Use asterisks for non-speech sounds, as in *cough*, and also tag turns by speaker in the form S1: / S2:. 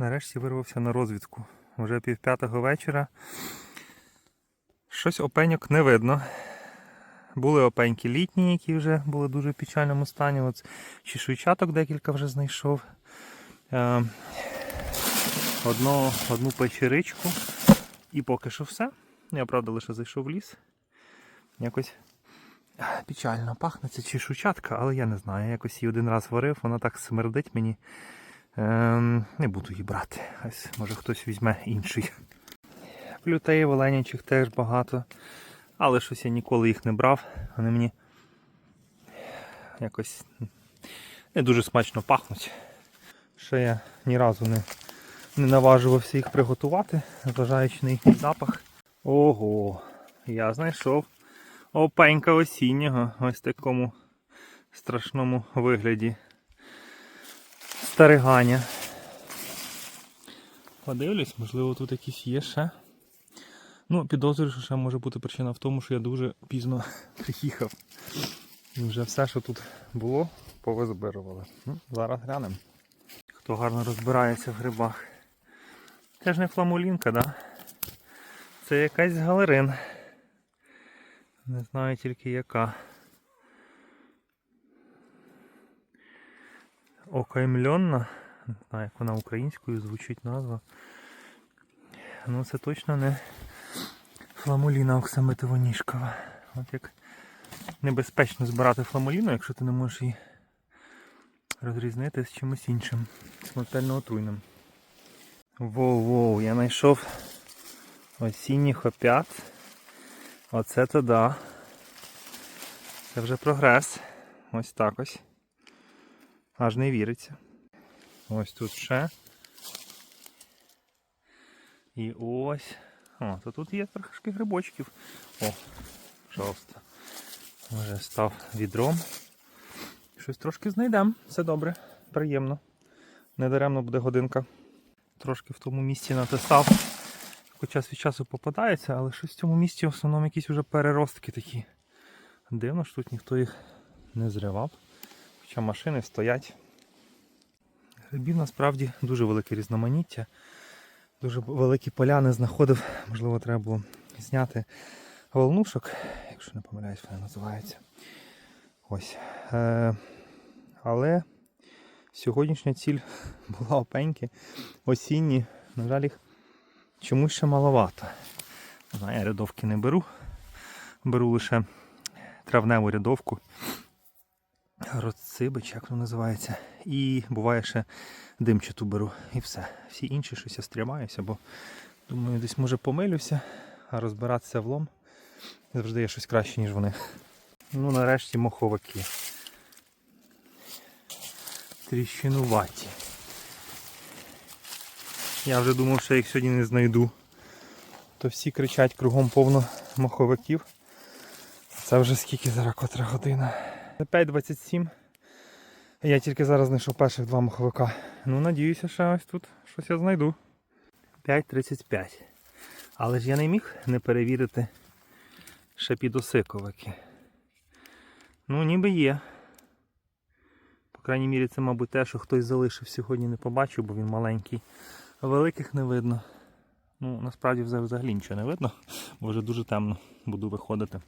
S1: Нарешті вирвався на розвідку. Вже пів п'ятого вечора. Щось опеньок не видно. Були опеньки літні, які вже були в дуже печальному стані. От чешуйчаток декілька вже знайшов. Е, одну, одну печеричку. І поки що все. Я правда лише зайшов в ліс. Якось печально пахне ця чешуйчатка, але я не знаю. Я якось її один раз варив, вона так смердить мені. Ем, не буду її брати. Може хтось візьме інший. Плютей оленячих теж багато. Але щось я ніколи їх не брав. Вони мені якось не дуже смачно пахнуть. Ще я ні разу не, не наважувався їх приготувати, зважаючи на їхній запах. Ого, я знайшов опенька осіннього, ось такому страшному вигляді. Стариганя. Подивлюсь, можливо, тут якісь є ще. Ну, підозрюю, що ще може бути причина в тому, що я дуже пізно *laughs* приїхав. І вже все, що тут було, повизбирували. Ну, зараз глянемо. Хто гарно розбирається в грибах. Це ж не фламулінка, да? Це якась галерин. Не знаю тільки яка. Окаймльонна. Не знаю, як вона українською звучить назва. Ну це точно не фламуліна оксамитово-ніжкова. От як небезпечно збирати фламуліну, якщо ти не можеш її розрізнити з чимось іншим. Смертельно отруйним. Воу-воу, я знайшов осінніх опят. Оце то да. Це вже прогрес. Ось так ось. Аж не віриться. Ось тут ще. І ось. О, то тут є трошки грибочків. О, пожалуйста. Може став відром. Щось трошки знайдемо. Все добре, приємно. Недаремно буде годинка. Трошки в тому місці натисав. Хоча від часу попадається, але щось в цьому місці в основному якісь вже переростки такі. Дивно, що тут ніхто їх не зривав. Хоча машини стоять. Грибів насправді дуже велике різноманіття. Дуже великі поляни знаходив. Можливо, треба було зняти волнушок, якщо не помиляюсь, вони називаються. Ось. Е, але сьогоднішня ціль *laughs* була опеньки. Осінні. На жаль, їх чомусь ще маловато. Я рядовки не беру. Беру лише травневу рядовку. Розцибич, як воно називається. І буває ще димчату беру. І все. Всі інші щось я стрімаюся, бо думаю, десь може помилюся, а розбиратися влом завжди є щось краще, ніж вони. Ну, нарешті моховики. Тріщинуваті. Я вже думав, що я їх сьогодні не знайду. То всі кричать кругом повно моховиків. Це вже скільки зараз котра година. 5.27. Я тільки зараз знайшов перших два маховика. Ну, надіюся, що ось тут щось я знайду. 5.35. Але ж я не міг не перевірити ще підосиковики. Ну, ніби є. По крайній мірі, це, мабуть, те, що хтось залишив сьогодні, не побачив, бо він маленький. Великих не видно. Ну, насправді взагалі нічого не видно, бо вже дуже темно буду виходити.